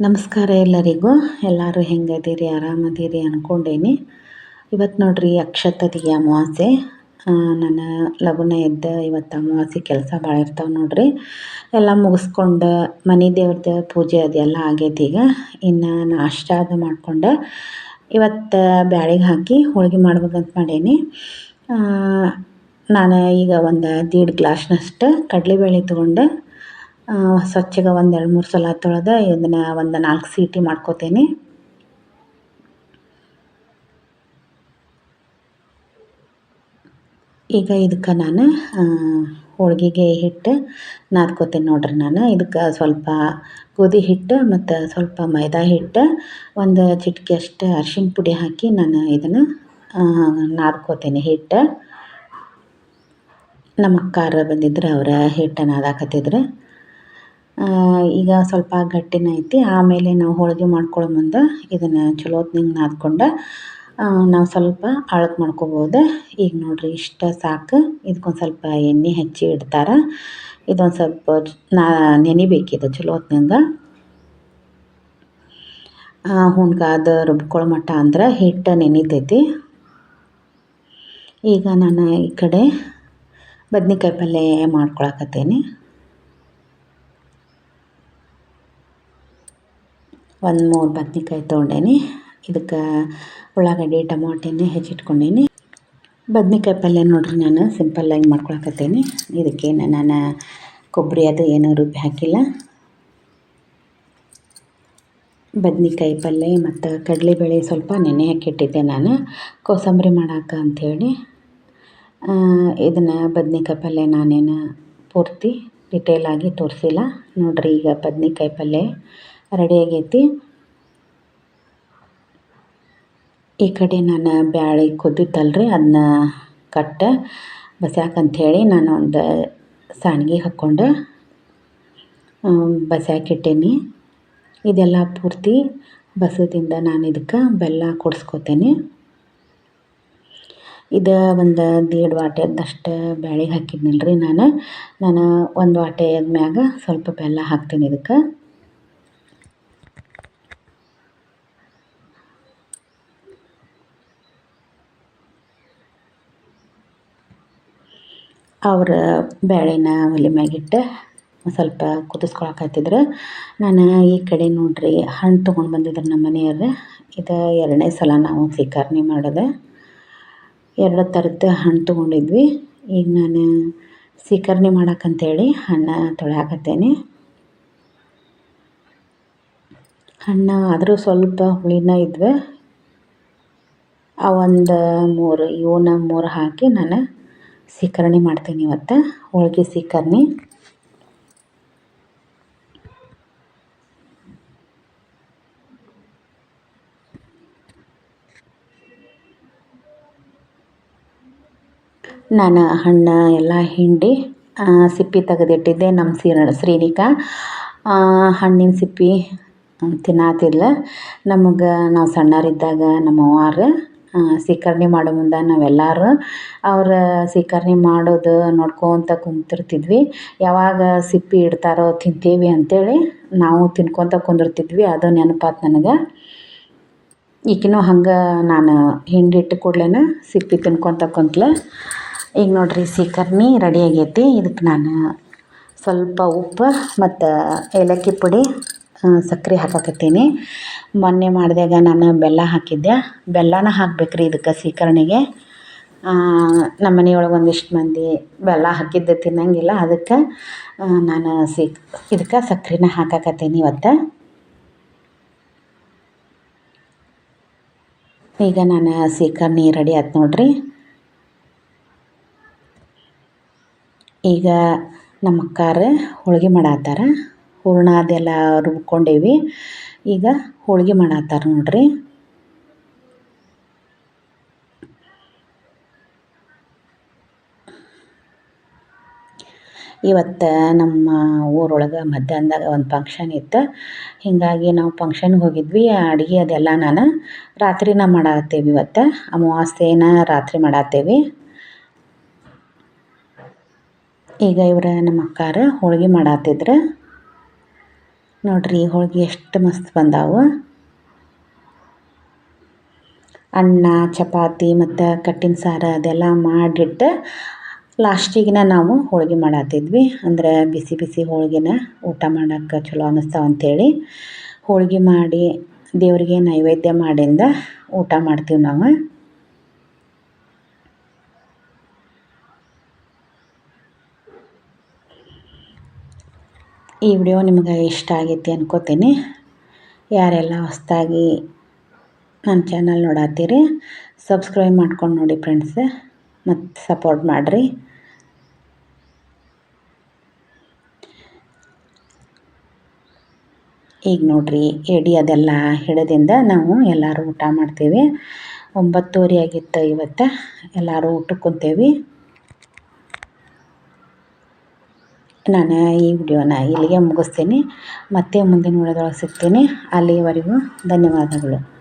ನಮಸ್ಕಾರ ಎಲ್ಲರಿಗೂ. ಎಲ್ಲರೂ ಹೆಂಗದೀರಿ ಆರಾಮದೀರಿ ಅಂದ್ಕೊಂಡೇನಿ ಇವತ್ತು ನೋಡ್ರಿ ಅಕ್ಷತದಿಗೆ ಅಮಾವಾಸೆ ನಾನು ಲಘುನ ಎದ್ದು ಇವತ್ತು ಅಮಾವಾಸ್ಯೆ ಕೆಲಸ ಭಾಳ ಇರ್ತಾವೆ ನೋಡ್ರಿ. ಎಲ್ಲ ಮುಗಿಸ್ಕೊಂಡು ಮನೆ ದೇವ್ರದ್ದು ಪೂಜೆ ಅದೆಲ್ಲ ಆಗೈತಿ ಈಗ. ಇನ್ನು ನಾಷ್ಟ ಅದು ಮಾಡ್ಕೊಂಡು ಇವತ್ತು ಬ್ಯಾಳಿಗೆ ಹಾಕಿ ಹೋಳಿಗೆ ಮಾಡ್ಬೇಕಂತ ಮಾಡೇನಿ. ನಾನು ಈಗ ಒಂದು ದೀಡ್ ಗ್ಲಾಸ್ನಷ್ಟು ಕಡಲೆಬೇಳೆ ತೊಗೊಂಡು ಸ್ವಚ್ಛಗೆ ಒಂದು ಎರಡು ಮೂರು ಸಲ ತೊಳೆದು ಇದನ್ನು ಒಂದು ನಾಲ್ಕು ಸೀಟಿ ಮಾಡ್ಕೋತೀನಿ. ಈಗ ಇದಕ್ಕೆ ನಾನು ಹೋಳಿಗೆಗೆ ಹಿಟ್ಟು ನಾದ್ಕೋತೀನಿ ನೋಡ್ರಿ ನಾನು. ಇದಕ್ಕೆ ಸ್ವಲ್ಪ ಗೋಧಿ ಹಿಟ್ಟು ಮತ್ತು ಸ್ವಲ್ಪ ಮೈದಾ ಹಿಟ್ಟು, ಒಂದು ಚಿಟಿಕೆ ಅಷ್ಟು ಅರ್ಶಿಣ ಪುಡಿ ಹಾಕಿ ನಾನು ಇದನ್ನು ನಾದ್ಕೋತೀನಿ ಹಿಟ್ಟು. ನಮ್ಮ ಅಕ್ಕಾರ ಬಂದಿದ್ರು ಅವರ ಹಿಟ್ಟು ನಾದಾಕತ್ತಿದ್ರು ಈಗ ಸ್ವಲ್ಪ ಗಟ್ಟಿನ ಐತಿ. ಆಮೇಲೆ ನಾವು ಹೋಳಿಗೆ ಮಾಡ್ಕೊಳ್ಳೋ ಮುಂದೆ ಇದನ್ನು ಚಲೋ ಹೊತ್ನಾಗ ನಾದ್ಕೊಂಡು ನಾವು ಸ್ವಲ್ಪ ಅಳತೆ ಮಾಡ್ಕೊಬೋದು. ಈಗ ನೋಡಿರಿ ಇಷ್ಟ ಸಾಕು. ಇದಕ್ಕೊಂದು ಸ್ವಲ್ಪ ಎಣ್ಣೆ ಹಚ್ಚಿ ಇಡ್ತಾರೆ. ಇದೊಂದು ಸ್ವಲ್ಪ ನಾ ನೆನಿಬೇಕಿದೆ ಚಲೋ ಹೊತ್ನಾಗ ಹುಣ್ಗಾದ ರುಬ್ಕೊಳ್ಳೋ ಮಟ್ಟ ಅಂದ್ರೆ ಹಿಟ್ಟು ನೆನಿತೈತಿ. ಈಗ ನಾನು ಈ ಕಡೆ ಬದ್ನಿಕಾಯಿ ಪಲ್ಯ ಮಾಡ್ಕೊಳಕತ್ತೇನೆ. ಒಂದು ಮೂರು ಬದ್ನೆಕಾಯಿ ತೊಗೊಂಡೇನಿ. ಇದಕ್ಕೆ ಉಳ್ಳಾಗಡ್ಡಿ, ಟಮಾಟೆನೇ ಹೆಚ್ಚಿಟ್ಕೊಂಡೇನಿ. ಬದ್ನೆಕಾಯಿ ಪಲ್ಯ ನೋಡ್ರಿ ನಾನು ಸಿಂಪಲ್ಲಾಗಿ ಮಾಡ್ಕೊಳಕತ್ತೀನಿ. ಇದಕ್ಕೇನು ನಾನು ಕೊಬ್ಬರಿ ಅದು ಏನೂ ರುಬ್ಬಿ ಹಾಕಿಲ್ಲ. ಬದ್ನೆಕಾಯಿ ಪಲ್ಯ ಮತ್ತು ಕಡಲೆಬೇಳೆ ಸ್ವಲ್ಪ ನೆನೆ ಹಾಕಿಟ್ಟಿದ್ದೆ ನಾನು. ಕೋಸಂಬರಿ ಮಾಡಾಕ ಅಂಥೇಳಿ ಇದನ್ನು ಬದ್ನೆಕಾಯಿ ಪಲ್ಯ ನಾನೇನು ಪೂರ್ತಿ ಡಿಟೇಲಾಗಿ ತೋರಿಸಿಲ್ಲ. ನೋಡಿರಿ ಈಗ ಬದ್ನೆಕಾಯಿ ಪಲ್ಯ ರೆಡಿ ಆಗೈತಿ ಈ ಕಡೆ ನಾನು ಬ್ಯಾಳೆ ಕುದ್ದಿತ್ತಲ್ರಿ ಅದನ್ನ ಕಟ್ಟ ಬಸ್ಯಾಕಂಥೇಳಿ ನಾನು ಒಂದು ಸಾಣ್ಗೆ ಹಾಕ್ಕೊಂಡು ಬಸ್ಯಾಕಿಟ್ಟೇನಿ ಇದೆಲ್ಲ ಪೂರ್ತಿ ಬಸದಿಂದ ನಾನು ಇದಕ್ಕೆ ಬೆಲ್ಲ ಕೊಡಿಸ್ಕೊತೇನೆ. ಇದು ಒಂದು ದೇಡ್ ವಾಟೆದಷ್ಟು ಬ್ಯಾಳಿಗೆ ಹಾಕಿದ್ನಲ್ರಿ ನಾನು. ನಾನು ಒಂದು ವಾಟೆ ಆದ್ಮ್ಯಾಗ ಸ್ವಲ್ಪ ಬೆಲ್ಲ ಹಾಕ್ತೀನಿ ಇದಕ್ಕೆ. ಅವ್ರ ಬ್ಯಾಳಿನ ಒಲೆ ಮ್ಯಾಗಿಟ್ಟು ಸ್ವಲ್ಪ ಕುದಿಸ್ಕೊಳಕತ್ತಿದ್ರು ನಾನು ಈ ಕಡೆ ನೋಡಿರಿ ಹಣ್ಣು ತೊಗೊಂಡು ಬಂದಿದ್ರು ನಮ್ಮ ಮನೆಯವ್ರು. ಇದು ಎರಡನೇ ಸಲ ನಾವು ಸ್ವೀಕರಣೆ ಮಾಡೋದು. ಎರಡು ಥರದ ಹಣ್ಣು ತೊಗೊಂಡಿದ್ವಿ. ಈಗ ನಾನು ಸ್ವೀಕರಣೆ ಮಾಡಕ್ಕಂತೇಳಿ ಹಣ್ಣು ತೊಳೆಯಾಕತ್ತೇನೆ. ಹಣ್ಣು ಆದರೂ ಸ್ವಲ್ಪ ಹುಳಿನ ಇದ್ವು. ಒಂದು ಮೂರು ಇವನ್ನ ಮೂರು ಹಾಕಿ ನಾನು ಸೀಕರಣೆ ಮಾಡ್ತೀನಿ ಇವತ್ತು ಹೋಳಿಗೆ ಸೀಕರಣೆ ನಾನು ಹಣ್ಣು ಎಲ್ಲ ಹಿಂಡಿ ಸಿಪ್ಪಿ ತೆಗೆದಿಟ್ಟಿದ್ದೆ ನಮ್ಮ ಸೀರ ಶ್ರೀನಿಕ. ಹಣ್ಣಿನ ಸಿಪ್ಪಿ ತಿನ್ನಾತಿಲ್ಲ ನಮಗೆ ನಾವು ಸಣ್ಣವರಿದ್ದಾಗ ನಮ್ಮ ಅವ್ವಾರು ಸೀಕರ್ಣೆ ಮಾಡೋ ಮುಂದೆ ನಾವೆಲ್ಲರೂ ಅವ್ರ ಸೀಕರ್ಣಿ ಮಾಡೋದು ನೋಡ್ಕೊತ ಕುಂತಿರ್ತಿದ್ವಿ. ಯಾವಾಗ ಸಿಪ್ಪೆ ಇಡ್ತಾರೋ ತಿಂತೀವಿ ಅಂತೇಳಿ ನಾವು ತಿನ್ಕೊತ ಕುಂದಿರ್ತಿದ್ವಿ. ಅದು ನೆನಪಾತು ನನಗೆ. ಈಗಿನೂ ಹಂಗೆ ನಾನು ಹಿಂಡಿಟ್ಟು ಕೂಡ್ಲೇ ಸಿಪ್ಪೆ ತಿನ್ಕೊತ ಕುಂತ್ಲೆ. ಈಗ ನೋಡ್ರಿ ಸೀಕರ್ಣಿ ರೆಡಿ ಆಗೈತಿ. ಇದಕ್ಕೆ ನಾನು ಸ್ವಲ್ಪ ಉಪ್ಪು ಮತ್ತು ಏಲಕ್ಕಿ ಪುಡಿ ಸಕ್ಕರೆ ಹಾಕಕತ್ತೀನಿ. ಮೊನ್ನೆ ಮಾಡಿದಾಗ ನಾನು ಬೆಲ್ಲ ಹಾಕಿದ್ದೆ. ಬೆಲ್ಲನ ಹಾಕ್ಬೇಕು ರೀ ಇದಕ್ಕೆ ಸೀಕರ್ಣಿಗೆ ನಮ್ಮ ಮನೆಯೊಳಗೆ ಒಂದಿಷ್ಟು ಮಂದಿ ಬೆಲ್ಲ ಹಾಕಿದ್ದು ತಿನ್ನಂಗಿಲ್ಲ. ಅದಕ್ಕೆ ನಾನು ಸೀಕ್ ಇದಕ್ಕೆ ಸಕ್ರೆನ ಹಾಕಕತ್ತೀನಿ ಇವತ್ತು. ಈಗ ನಾನು ಸೀಕರ್ಣಿ ರೆಡಿ ಆಯ್ತು ನೋಡ್ರಿ. ಈಗ ನಮ್ಮ ಅಕ್ಕಾರು ಹೋಳಿಗೆ ಮಾಡತ್ತಾರ. ಹೂರಣ ಅದೆಲ್ಲ ರುಬ್ಕೊಂಡೇವಿ. ಈಗ ಹೋಳಿಗೆ ಮಾಡತ್ತಾರ ನೋಡ್ರಿ. ಇವತ್ತು ನಮ್ಮ ಊರೊಳಗೆ ಮಧ್ಯಾಹ್ನದಾಗ ಒಂದು ಫಂಕ್ಷನ್ ಇತ್ತು. ಹೀಗಾಗಿ ನಾವು ಫಂಕ್ಷನ್ಗೆ ಹೋಗಿದ್ವಿ ಅಡುಗೆ ಅದೆಲ್ಲ ನಾನು ರಾತ್ರಿನ ಮಾಡತ್ತೇವಿ ಇವತ್ತು. ಅಮಾವಾಸ್ಯೆನ ರಾತ್ರಿ ಮಾಡತ್ತೇವೆ. ಈಗ ಇವರ ನಮ್ಮ ಅಕ್ಕಾರ ಹೋಳಿಗೆ ಮಾಡತ್ತಿದ್ರು. ನೋಡ್ರಿ ಹೋಳಿಗೆ ಎಷ್ಟು ಮಸ್ತ್ ಬಂದಾವು. ಅನ್ನ, ಚಪಾತಿ ಮತ್ತು ಕಟ್ಟಿನ ಸಾರು ಅದೆಲ್ಲ ಮಾಡಿಟ್ಟು ಲಾಸ್ಟಿಗಿನ ನಾವು ಹೋಳಿಗೆ ಮಾಡತ್ತಿದ್ವಿ ಅಂದ್ರೆ ಬಿಸಿ ಬಿಸಿ ಹೋಳಿಗೆನ ಊಟ ಮಾಡೋಕ್ಕೆ ಚಲೋ ಅನ್ನಿಸ್ತಾವ ಅಂಥೇಳಿ ಹೋಳಿಗೆ ಮಾಡಿ ದೇವರಿಗೆ ನೈವೇದ್ಯ ಮಾಡಿಂದ ಊಟ ಮಾಡ್ತೀವಿ ನಾವು. ಈ ವಿಡಿಯೋ ನಿಮಗೆ ಇಷ್ಟ ಆಗೈತಿ ಅನ್ಕೋತೀನಿ. ಯಾರೆಲ್ಲ ಹೊಸ್ದಾಗಿ ನನ್ನ ಚಾನಲ್ ನೋಡತ್ತೀರಿ, ಸಬ್ಸ್ಕ್ರೈಬ್ ಮಾಡ್ಕೊಂಡು ನೋಡಿ ಫ್ರೆಂಡ್ಸ್ ಮತ್ತು ಸಪೋರ್ಟ್ ಮಾಡಿರಿ. ಈಗ ನೋಡ್ರಿ, ಎಡಿ ಅದೆಲ್ಲ ಹಿಡದಿಂದ ನಾವು ಎಲ್ಲರೂ ಊಟ ಮಾಡ್ತೀವಿ. ಒಂಬತ್ತುವರೆ ಆಗಿತ್ತು ಇವತ್ತು, ಎಲ್ಲರೂ ಊಟಕ್ಕೆ ಕುಂತೇವಿ. ನಾನು ಈ ವಿಡಿಯೋನ ಇಲ್ಲಿಗೆ ಮುಗಿಸ್ತೀನಿ. ಮತ್ತೆ ಮುಂದಿನ ವಿಡಿಯೋದೊಳಗೆ ಸಿಗ್ತೀನಿ. ಅಲ್ಲಿಯವರೆಗೂ ಧನ್ಯವಾದಗಳು.